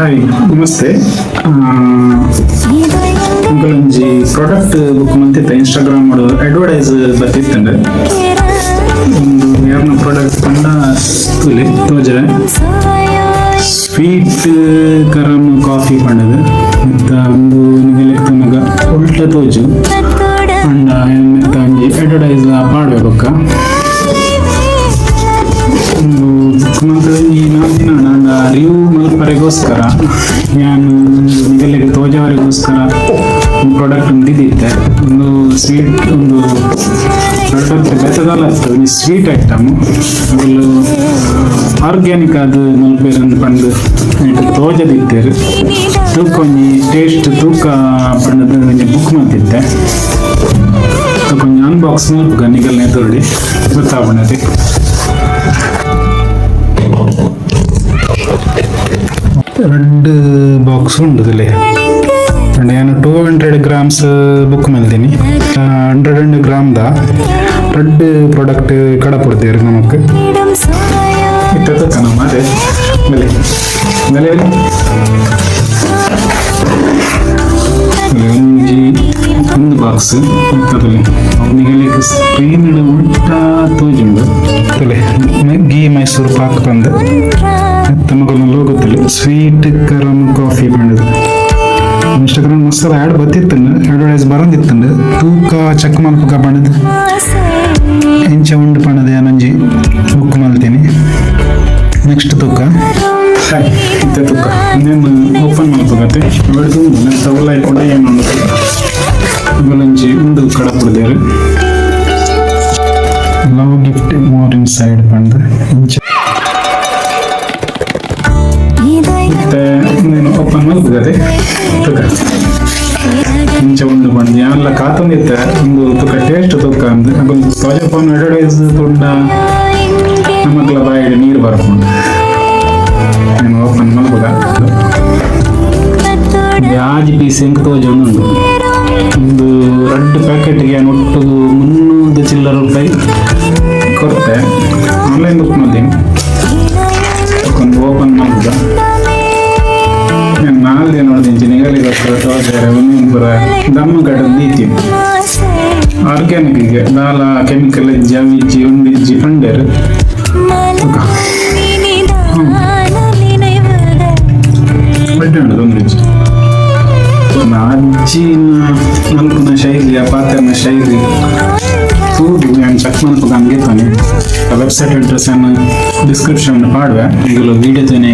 Hi, ನಮಸ್ತೆ. ಒಂಜಿ product book ಮಂತಿತ್ತ ಇನ್ಸ್ಟಾಗ್ರಾಮ್ ಅಡ್ವರ್ಟೈಸ್ ಬರ್ತಿತ್ತಂಡೆ ಒಂದು ಯಾರನ್ನ ಪ್ರಾಡಕ್ಟ್ ಪಂಡ ತುಲಿ ತೋಜರೆ. ಸ್ವೀಟ್ ಕರಮ್ ಕಾಫಿ ಪಂಡದ, ಮತ್ತು ಒಂದು ನಿಗಲೆಕ್ ತನಗ ಉಲ್ಟ ತೋಜು. ಅಂಡ ಮತ್ತು ಅಡ್ವರ್ಟೈಸ್ ಅಡ್ವರ್ಟೈಸ್ ಪಾಡ್ಬೇಕ ಒಂದು ಈ ನಾಲ್ಕು ದಿನ ನಾನು ಅರಿವು ಮಲ್ಪರೆಗೋಸ್ಕರ ನಾನು ನಿಗಲಿಗೆ ತೋಜವರಿಗೋಸ್ಕರ ಒಂದು ಪ್ರಾಡಕ್ಟ್ ಹೊಂದಿದ್ದೆ ಒಂದು ಸ್ವೀಟ್ ಒಂದು ಪ್ರಾಡಕ್ಟ್ ಬೆತ್ತದಲ್ಲ ಒಂದು ಸ್ವೀಟ್ ಐಟಮ್ ಅದರಲ್ಲೂ ಆರ್ಗ್ಯಾನಿಕ್ ಅದು ಮಲ್ಪೇರನ್ನು ತೋಜ ತೋಜದಿದ್ದೇರು ತೂಕ ಒಂಜಿ ಟೇಸ್ಟ್ ತೂಕ ಪಂಡದು ಬುಕ್ ಮಾಡ್ತಿದ್ದೆ. ಕೊಂಚം ಅನ್ಬಾಕ್ಸ್ ಮಾಡ್ಬೇಕು, ನಿಗಲ್ನೇ ತೋಡಿ ಗೊತ್ತಾಗ್ಬಿಡದೆ రెండు ಬಾಕ್ಸ್ ಉಂಟದಲ್ಲಿ ನಾನು two hundred grams book ಮಲ್ದೀನಿ hundred and ಗ್ರಾಮ್ದ ரெண்டு ಪ್ರಾಡಕ್ಟ್ ಕಡ ಕೊಡ್ತೀರಿ ನಮಕ್ ಇತ್ತ ನಮ್ಮ ಅದೇ ಬೆಲೆ ಬೆಲೆ ಒಂಜಿ ಒಂದು ಬಾಕ್ಸ್ ಇತ್ತದಲ್ಲಿ ಅವನಿಗೆ ಸ್ಕ್ರೀನ್ ಉಲ್ಟಾ ತೋಜುಂಡು ತಲೆ ಗೀ ಮೈಸೂರು ಪಾಕ್ ಬಂದು ತಮಗೊಂದು ಲೋಗದಲ್ಲಿ ಸ್ವೀಟ್ ಕರಮ್ ಕಾಫಿ ಬಂಡದು ಇನ್ಸ್ಟಾಗ್ರಾಮ್ ಮಸ್ತ್ ಆ್ಯಡ್ ಬತ್ತಿತ್ತಂಡು ಅಡ್ವರ್ಟೈಸ್ ಬರಂದಿತ್ತಂಡು. ತೂಕ ಚೆಕ್ ಮಲ್ಪಕ ಬಣ್ಣದ ಇಂಚ ಉಂಡು ಪಣದು ನಂಜಿ ಬುಕ್ ಮಾಡ್ತೀನಿ. ನೆಕ್ಸ್ಟ್ ತೂಕ. ತೂಕ. ಇನ್ನೇನು ಓಪನ್ ಮಾಡ್ಬೇಕತ್ತೆ ಬೆಳೆದು ನಾನು ತಗೊಳ್ಳ ಕೂಡ ಏನು ಇವುಲಂಜಿ ಒಂದು ಕಡಪಡ್ದೇರು ಮತ್ತೆ నేను ಓಪನ್ ಮಲ್ಪಗದೆ ತುಕ ಇಂಚ ಒಂದು ಬಂದು ಎಲ್ಲ ಕಾತೊಂದಿತ್ತೆ ಒಂದು ತುಕ ಟೇಸ್ಟ್ ತುಕ ಅಂದ್ ಒಂದು ತೋಜಪ್ಪನ ಅಡ್ವರ್ಟೈಸ್ ತುಂಡ ನಮಗ್ಲ ಬಾಯಿಗೆ ನೀರು ಬರ್ಕೊಂಡು నేను ಓಪನ್ ಮಲ್ಪಗ ಯಾಜಿ ಪೀಸ್ ಎಂಕ್ ತೋಜೊಂದುಂಡು ಒಂದು ಎರಡು ಪ್ಯಾಕೆಟ್ಗೆ ಒಟ್ಟು ಮುನ್ನೂರು ಚಿಲ್ಲರ ರೂಪಾಯಿ ಕೊಡ್ತೆ ಆನ್ಲೈನ್ ಬುಕ್ ಮಾಡ್ತೀನಿ ಒಂದು ಓಪನ್ ಮಾಡ್ಬೋದ ನಾನು ನಾಲ್ಕು ನೋಡ್ತೀನಿ ನಿಗಲಿಗೋಸ್ಕರ ತೋಜರೆ ಒಂದೊಂದು ಪುರ ದಮ್ಮ ಕಡೆ ದೀತೀನಿ ಆರ್ಗ್ಯಾನಿಕ್ಗೆ ದಾಲ ಕೆಮಿಕಲ್ ಇಜ್ಜಿ ಅವಿಜ್ಜಿ ಉಂಡಿಜ್ಜಿ ಬಡ್ಡೆ ಉಂಟು ತೊಂದ್ರೆ ಅಜ್ಜಿನ ಮಲ್ಪುನ ಶೈಲಿ ಪಾತ್ರನ ಶೈಲಿ ತೂದು ನಾನು ಚೆಕ್ ಮಲ್ಪು ಹಂಗೆ ತಾನೆ ವೆಬ್ಸೈಟ್ ಅಡ್ರೆಸ್ ಅನ್ನು ಡಿಸ್ಕ್ರಿಪ್ಷನ್ ಮಾಡುವೆ ಈಗಲೂ ವಿಡಿಯೋ ತೋನೆ